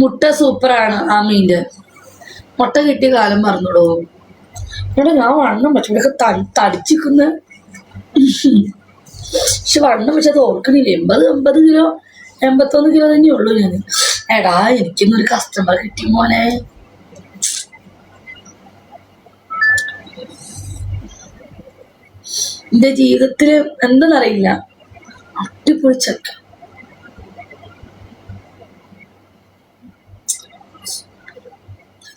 മുട്ട സൂപ്പറാണ് ആ മീന്റെ മുട്ട കിട്ടിയ കാലം പറഞ്ഞോളൂ ഇവിടെ ഞാൻ വണ്ണം പക്ഷെ ഇവിടെ തടിച്ചിക്കുന്ന പക്ഷെ വണ്ണം പക്ഷെ അത് ഓർക്കണില്ല? എൺപത് എൺപത് കിലോ എൺപത്തൊന്ന് കിലോ തന്നെ ഉള്ളൂ ഞാൻ. എടാ എനിക്കിന്നൊരു കസ്റ്റമർ കിട്ടി മോനെ. എന്റെ ജീവിതത്തിൽ എന്തെന്നറിയില്ല. അടിപൊളി ചക്ക.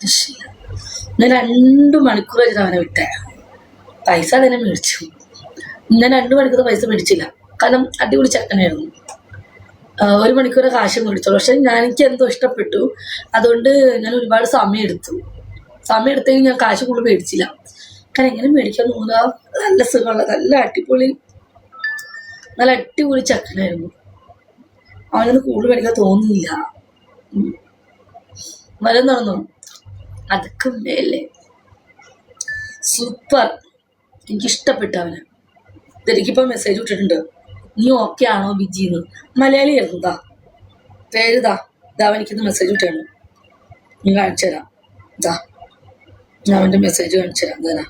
രക്ഷയില്ല. ഞാൻ രണ്ട് മണിക്കൂർ വെച്ചിട്ട് അവനെ വിട്ടേ. പൈസ തന്നെ മേടിച്ചു. ഞാൻ രണ്ട് മണിക്കൂർ പൈസ മേടിച്ചില്ല. കാരണം അടിപൊളി ചക്കനായിരുന്നു ഒരു മണിക്കൂർ കാശ് മേടിച്ചോളൂ. പക്ഷെ ഞാൻ എനിക്ക് എന്തോ ഇഷ്ടപ്പെട്ടു. അതുകൊണ്ട് ഞാൻ ഒരുപാട് സമയം എടുത്തു. സമയം എടുത്തെങ്കിൽ ഞാൻ കാശ് കൂടുതൽ മേടിച്ചില്ല. കാരണം എങ്ങനെ മേടിക്കാൻ തോന്നുക നല്ല സുഖമുള്ള നല്ല അടിപൊളി നല്ല അടിപൊളി ചക്കനായിരുന്നു അവനൊന്ന് കൂടുതൽ മേടിക്കാൻ തോന്നുന്നില്ല. വരും നടന്നു? അതൊക്കെ മേലെ. സൂപ്പർ എനിക്ക് ഇഷ്ടപ്പെട്ടു അവന്. എനിക്കിപ്പോൾ മെസ്സേജ് വിട്ടിട്ടുണ്ട് നീ ഓക്കെ ആണോ ബിജി എന്ന്. മലയാളി ആയിരുന്നു ദാ. പേര് ദാ. ദാ എനിക്കിന്ന് മെസ്സേജ് വിട്ടാണ് ഞാൻ കാണിച്ചു തരാം. ദാ. ഞാൻ അവന്റെ മെസ്സേജ് കാണിച്ചു തരാം. ഇതാ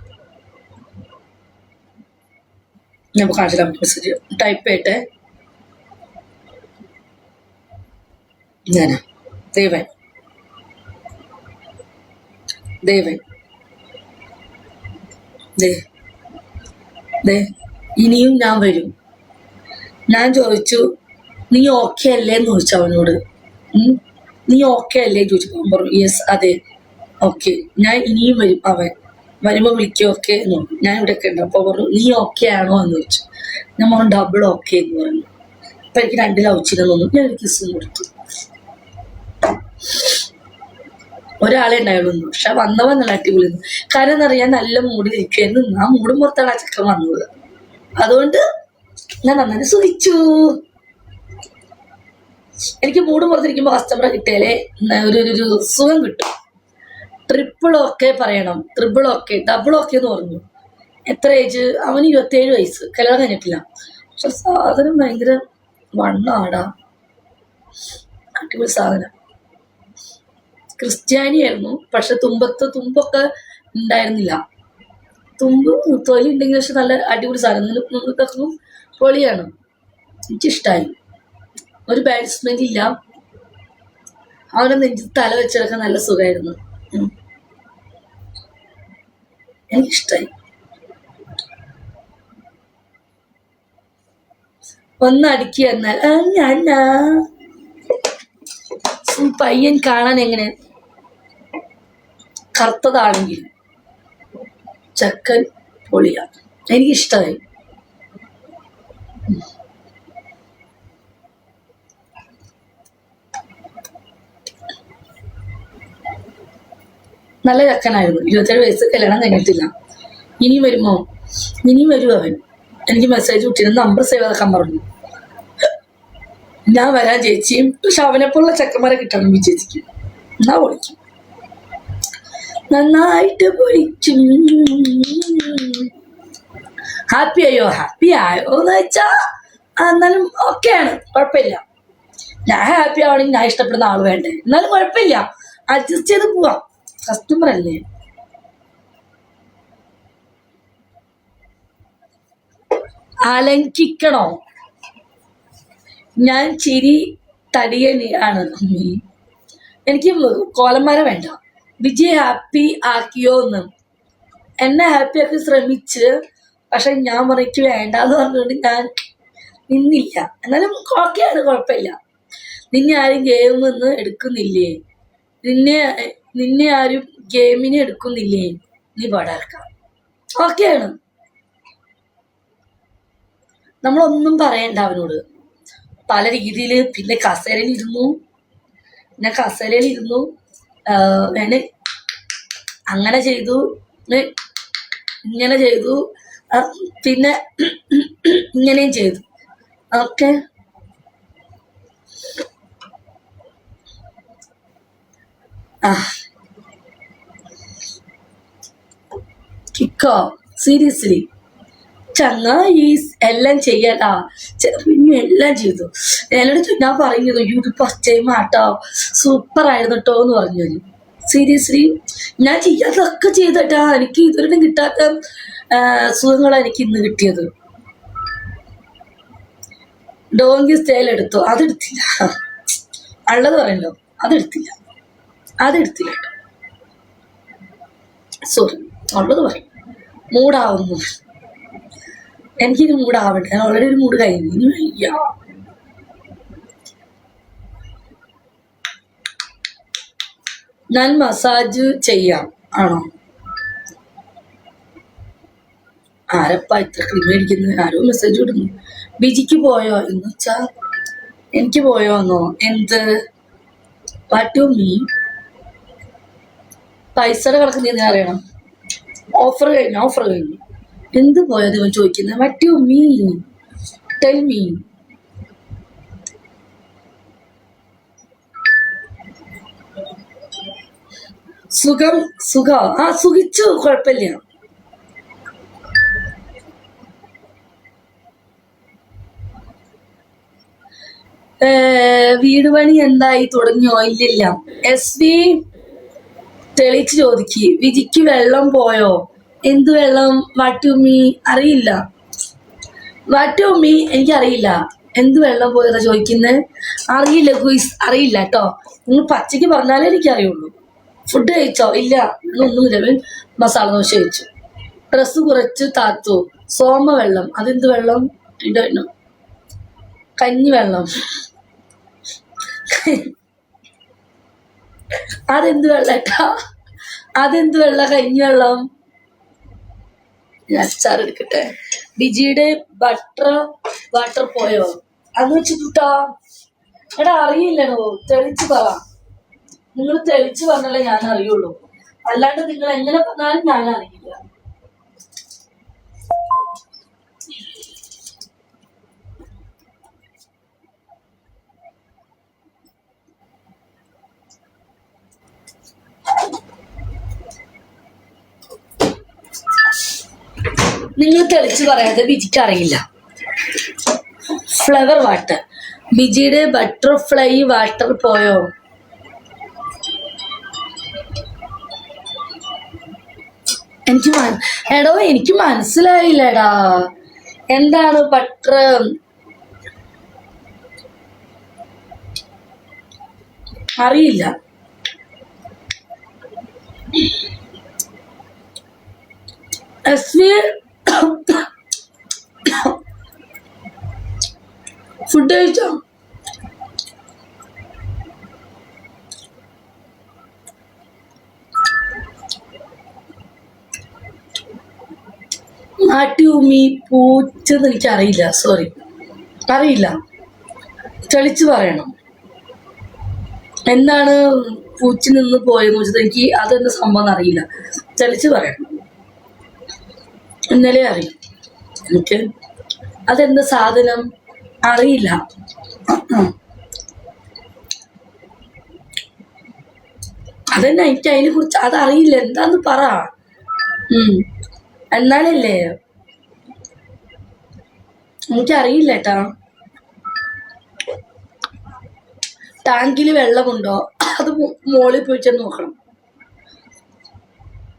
ഞാൻ ഇപ്പോൾ കാണിച്ചു തരാം മെസ്സേജ് ടൈപ്പ് ചെയ്യട്ടെ. ഞാനാ ദൈവൻ ദൈവൻ ദേ. ദേ ഇനിയും ഞാൻ വരും. ഞാൻ ചോദിച്ചു നീ ഓക്കെ അല്ലേ? എന്ന് ചോദിച്ചു അവനോട്. നീ ഓക്കെ അല്ലേ? ചോദിച്ചു. പറഞ്ഞു യെസ് അതെ. ഓക്കെ ഞാൻ ഇനിയും വരും അവൻ. വരുമ്പോൾ വിളിക്കും ഓക്കെ എന്ന് പറഞ്ഞു. ഞാൻ ഇവിടെ ഒക്കെ ഉണ്ട്. പറഞ്ഞു നീ ഓക്കെ ആണോ? എന്ന് ചോദിച്ചു. ഞാൻ പറഞ്ഞു ഡബിൾ ഓക്കെ എന്ന് പറഞ്ഞു. അപ്പൊ എനിക്ക് രണ്ട് തോന്നുന്നു ഞാൻ ഒരു കിസ് കൊടുത്തു. ഒരാളെ ഉണ്ടായുള്ളൂ. പക്ഷെ വന്നവൻ നല്ല അടിപൊളി കാരണം എന്നറിയാൻ നല്ല മൂടി ഇരിക്കുമായിരുന്നു ആ മൂടും പുറത്താണ് ആ ചക്കൻ വന്നത്. അതുകൊണ്ട് ഞാൻ നന്നായി സുഖിച്ചു. എനിക്ക് മൂടും പുറത്തിരിക്കുമ്പോൾ കസ്റ്റമറെ കിട്ടിയാലേ ഒരു ഒരു- ഒരു സുഖം കിട്ടും. ട്രിപ്പിൾ ഓക്കെ പറയണം. ട്രിപ്പിൾ ഓക്കെ ഡബിൾ ഓക്കെ എന്ന് പറഞ്ഞു. എത്ര ഏജ് അവന് ഇരുപത്തേഴ് വയസ്സ്. കല്യാണം കഴിഞ്ഞിട്ടില്ല. പക്ഷെ സാധനം ഭയങ്കര വണ്ണാടാ. അടിപൊളി സാധനം. ക്രിസ്ത്യാനിയായിരുന്നു. പക്ഷെ തുമ്പത്ത് തുമ്പൊക്കെ ഉണ്ടായിരുന്നില്ല. തുമ്പ് തൊലി ഉണ്ടെങ്കിൽ പക്ഷെ നല്ല അടിപൊളി സാധനം. നിങ്ങൾക്കൊക്കെ പൊളിയാണ്. എനിക്കിഷ്ടമായി ഒരു ബാഡ് സ്മെല്ലില്ല അവനെ നെഞ്ചി തല വെച്ചതൊക്കെ നല്ല സുഖമായിരുന്നു. എനിക്കിഷ്ടായി. ഒന്ന് അടുക്കി എന്നാൽ പയ്യൻ കാണാൻ എങ്ങനെ? കറുത്തതാണെങ്കിൽ ചക്കൻ പൊളിയാണ് എനിക്കിഷ്ടമായി നല്ല ചക്കനായിരുന്നു. ഇരുപത്തേഴ് വയസ്സ് കല്യാണം കഴിഞ്ഞിട്ടില്ല. ഇനി വരുമോ? ഇനി വരും അവൻ. എനിക്ക് മെസ്സേജ് വിട്ടിരുന്നു നമ്പർ സേവ് ആക്കാൻ പറഞ്ഞു. ഞാൻ വരാൻ ചേച്ചിയും പക്ഷെ അവനെപ്പോലുള്ള ചെക്കന്മാരെ കിട്ടണം ഈ ചേച്ചിക്ക് എന്നാ പൊളിക്കും. നന്നായിട്ട് പൊളിച്ചു ഹാപ്പി ആയോ? ഹാപ്പി ആയോ എന്ന് വെച്ചാ എന്നാലും ഓക്കെയാണ് കുഴപ്പമില്ല. ഞാൻ ഹാപ്പി ആവണമെങ്കിൽ ഞാൻ ഇഷ്ടപ്പെടുന്ന ആൾ വേണ്ടേ? എന്നാലും കുഴപ്പമില്ല. അഡ്ജസ്റ്റ് ചെയ്ത് പോവാം. കസ്റ്റമർ അല്ലേ? അലങ്കിക്കണോ ഞാൻ ചിരി തടിയനെയാണ്. എനിക്ക് കോലന്മാരെ വേണ്ട. വിജയ് ഹാപ്പി ആക്കിയോ എന്ന് എന്നെ ഹാപ്പി ആക്കി ശ്രമിച്ച് പക്ഷെ ഞാൻ പറയ്ക്ക് വേണ്ട എന്ന് പറഞ്ഞുകൊണ്ട് ഞാൻ നിന്നില്ല. എന്നാലും ഓക്കെയാണ് കുഴപ്പമില്ല. നിന്നെ ആരും ഗെയിം നിന്ന് എടുക്കുന്നില്ലേ? നിന്നെ നിന്നെ ആരും ഗെയിമിനെ എടുക്കുന്നില്ലേ? നീ പാടാക്കാം ഓക്കെയാണ് നമ്മളൊന്നും പറയണ്ട അവനോട്. പല രീതിയിൽ പിന്നെ കസേരയിൽ ഇരുന്നു പിന്നെ കസേരയിൽ ഇരുന്നു ഞാൻ അങ്ങനെ ചെയ്തു. ഇങ്ങനെ ചെയ്തു. പിന്നെ ഇങ്ങനെയും ചെയ്തു. ഓക്കെ. ആ. കിക്കോ സീരിയസ്ലി ചങ്ങായി എല്ലാം ചെയ്യാൻ ആ പിന്നെ എല്ലാം ചെയ്തു. ചോ- ഞാൻ പറയുന്നത് യൂട്യൂബ് ഫസ്റ്റ് ടൈം ആട്ടോ സൂപ്പർ ആയിരുന്നു കേട്ടോ എന്ന് പറഞ്ഞു ഞാൻ സീരിയസ്ലി ഞാൻ ചെയ്യാതൊക്കെ ചെയ്തിട്ടാ എനിക്ക് ഇതുവരെ കിട്ടാത്ത സുഖങ്ങളാണ് എനിക്ക് ഇന്ന് കിട്ടിയത്. ഡോങ്കി സ്റ്റൈൽ എടുത്തു. അതെടുത്തില്ല. ഉള്ളത് പറയല്ലോ അതെടുത്തില്ല. അതെടുത്തില്ല സോറി ഉള്ളത് പറയും മൂടാവുന്നു. എനിക്കൊരു മൂടാവട്ടെ ഞാൻ ഓൾറെഡി ഒരു മൂട് കഴിഞ്ഞു. ഇനി വയ്യ. ഞാൻ മസാജ് ചെയ്യാം. ആണോ? ആരപ്പ ഇത്ര ക്രീം മേടിക്കുന്നു ആരോ മെസ്സേജ് വിടുന്നു ബിജിക്ക് പോയോ? എന്ന് വെച്ചാ എനിക്ക് പോയോന്നോ എന്ത്? പറ്റു മീ പൈസയുടെ കണക്ക് അറിയണം. ഓഫർ കഴിഞ്ഞു ഓഫർ കഴിഞ്ഞു. എന്ത് പോയത് ചോദിക്കുന്നത് പറ്റു മീ ടെൽ മീ സുഖം സുഖ. ആ സുഖിച്ചു കുഴപ്പമില്ല. വീട് പണി എന്തായി തുടങ്ങിയോ? ഇല്ലില്ല. എസ് വി തെളിച്ച് ചോദിക്ക്. വിജിക്ക് വെള്ളം പോയോ? എന്ത് വെള്ളം? വാട്ടുമ്മി അറിയില്ല. വാട്ടുമ്മി എനിക്കറിയില്ല. എന്ത് വെള്ളം പോയതാ ചോദിക്കുന്നത് അറിയില്ല കുയിസ് അറിയില്ല കേട്ടോ. നിങ്ങൾ പച്ചയ്ക്ക് പറഞ്ഞാലേ എനിക്കറിയുള്ളൂ. ഫുഡ് കഴിച്ചോ? ഇല്ല. ഒന്നുമില്ല. ഇല്ല മസാല ദോശ കഴിച്ചു. ഡ്രസ്സ് കുറച്ച് താത്തു. സോമ വെള്ളം. അതെന്ത് വെള്ളം? ഇടണം കഞ്ഞി വെള്ളം. അതെന്ത് വെള്ളട്ടാ അതെന്ത് വെള്ള? കഞ്ഞി വെള്ളം. ഞാൻ അച്ചാർ എടുക്കട്ടെ. ബിജിയുടെ ബട്ടർ വാട്ടർ പോയോ? അന്ന് വെച്ചിട്ടാ എടാ അറിയില്ലടോ. തെളിച്ച് പറ. നിങ്ങൾ തെളിച്ചു പറഞ്ഞാലേ ഞാൻ അറിയുള്ളൂ. അല്ലാണ്ട് നിങ്ങൾ എങ്ങനെ പറഞ്ഞാലും ഞാൻ അറിയില്ല. നിങ്ങൾ തെളിച്ച് പറയാതെ ബിജിക്ക് അറിയില്ല. Flower water. ബിജിയുടെ ബട്ടർഫ്ലൈ വാട്ടർ പോയോ? എനിക്ക് എടോ എനിക്ക് മനസ്സിലായില്ലടാ. എന്താണ് പട്ട അറിയില്ല. ഫുഡ് കഴിച്ചോ? നാട്യൂമി പൂച്ചെന്ന് എനിക്കറിയില്ല സോറി അറിയില്ല. തെളിച്ച് പറയണം. എന്താണ് പൂച്ച നിന്ന് പോയെന്ന് വെച്ചത് എനിക്ക് അതെന്താ സംഭവം അറിയില്ല. തെളിച്ച് പറയണം. ഇന്നലെ അറിയും എനിക്ക് അതെന്താ സാധനം അറിയില്ല. അതന്നെ എനിക്ക് അതിനെ കുറിച്ച് അതറിയില്ല എന്താന്ന് പറ. എന്നാലല്ലേ എനിക്കറിയില്ല ഏട്ടാ ടാങ്കിൽ വെള്ളമുണ്ടോ? അത് മോളിൽ പോയി ചെന്ന് നോക്കണം.